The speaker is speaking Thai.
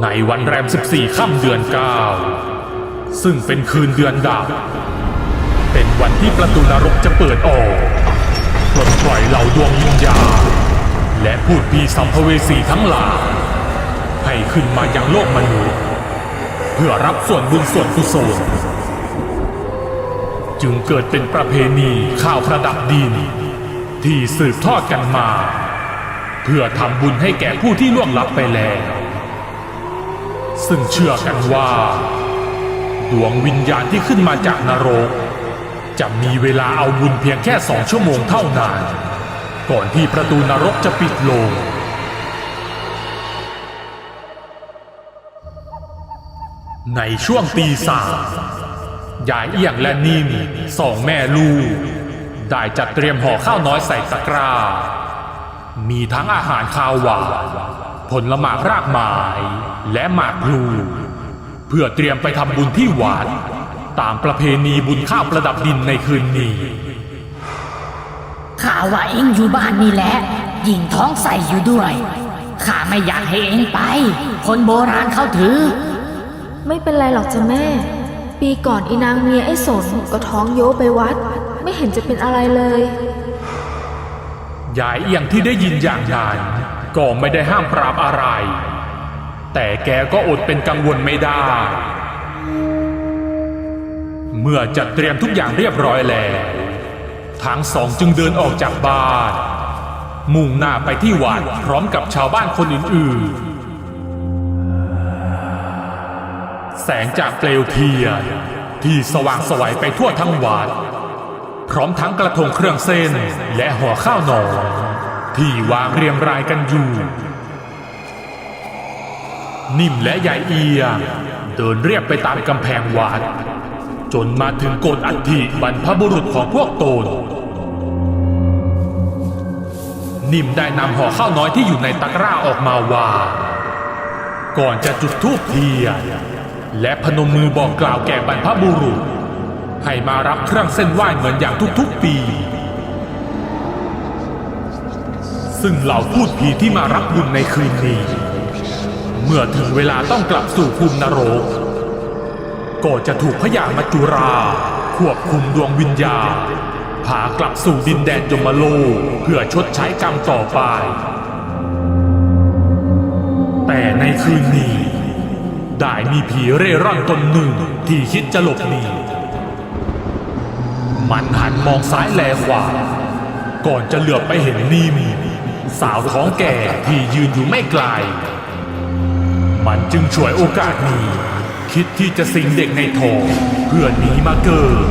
ในวันแรม 14 ค่ำเดือน 9 ซึ่งเป็นคืนเดือนดาวเป็นวันที่ประตูนรกจะเปิดออกปลดปล่อยเหล่าดวงวิญญาณและพูดผีสัมภเวสีทั้งหลายให้ขึ้นมายังโลกมนุษย์ เพื่อรับส่วนบุญส่วนกุศลจึงเกิดเป็นประเพณีข้าวประดับดิน ที่สืบทอดกันมา เพื่อทำบุญให้แก่ผู้ที่ล่วงลับไปแล้ว ซึ่งเชื่อกันว่า ดวงวิญญาณที่ขึ้นมาจากนรก จะมีเวลาเอาบุญเพียงแค่สองชั่วโมงเท่านั้น ก่อนที่ประตูนรกจะปิดลง ในช่วงตีสามยายเอียงและนิ่มสองแม่ลูก ได้จัดเตรียมห่อข้าวน้อยใส่ตะกร้า มีทั้งอาหารคาวหวาน ผลหมากรากไม้และหมากพลูเพื่อเตรียมไปทำบุญที่วัดตามประเพณีบุญข้าวประดับดินในคืนนี้ข้าว่าเองอยู่บ้านนี่แหละยิ่งท้องใส่อยู่ด้วยข้าไม่อยากให้เองไป คนโบราณเขาถือ ไม่เป็นไรหรอกจ้ะแม่ ปีก่อนอีนางเมียไอ้สนก็ท้องโยไปวัด ไม่เห็นจะเป็นอะไรเลย ยายเอียงที่ได้ยินอย่างนั้น ก็ไม่ได้ห้ามปรามอะไร แต่แกก็อดเป็นกังวลไม่ได้ เมื่อจัดเตรียมทุกอย่างเรียบร้อยแล้วทั้งสองจึงเดินออกจากบ้าน มุ่งหน้าไปที่วัดพร้อมกับชาวบ้านคนอื่นๆ แสงจากเปลวเทียนที่สว่างสวัยไปทั่วทั้งวัด พร้อมทั้งกระทงเครื่องเส้นและห่อข้าวหนอ ที่วางเรียงรายกันอยู่ นิ่มและยายเอีย เดินเรียบไปตามกำแพงวัดจนมาถึงโกดอัฐิบรรพบุรุษของพวกตน นิ่มได้นำห่อข้าวน้อยที่อยู่ในตะกร้าออกมาวางก่อนจะจุดธูปเทียนและพนมมือบอกกล่าวแก่บรรพบุรุษ ให้มารับเครื่องเส้นไหว้เหมือนอย่างทุกๆปี ซึ่งเหล่าพูดผีที่มารับบุญในคืนนี้ เมื่อถึงเวลาต้องกลับสู่ภูมินรก ก็จะถูกพญามัจุรา ควบคุมดวงวิญญาณพากลับสู่ดินแดนยมโลกเพื่อชดใช้กรรมต่อไป แต่ในคืนนี้ ได้มีผีเร่ร่อนตนหนึ่งที่คิดจะหลบหนีมันหันมองซ้ายแลขวาก่อนจะเหลือบไปเห็นนิ่ม สาวท้องแก่ที่ยืนอยู่ไม่ไกล มันจึงฉวยโอกาสนี้ คิดที่จะสิงเด็กในท้องเพื่อหนีมาเกิด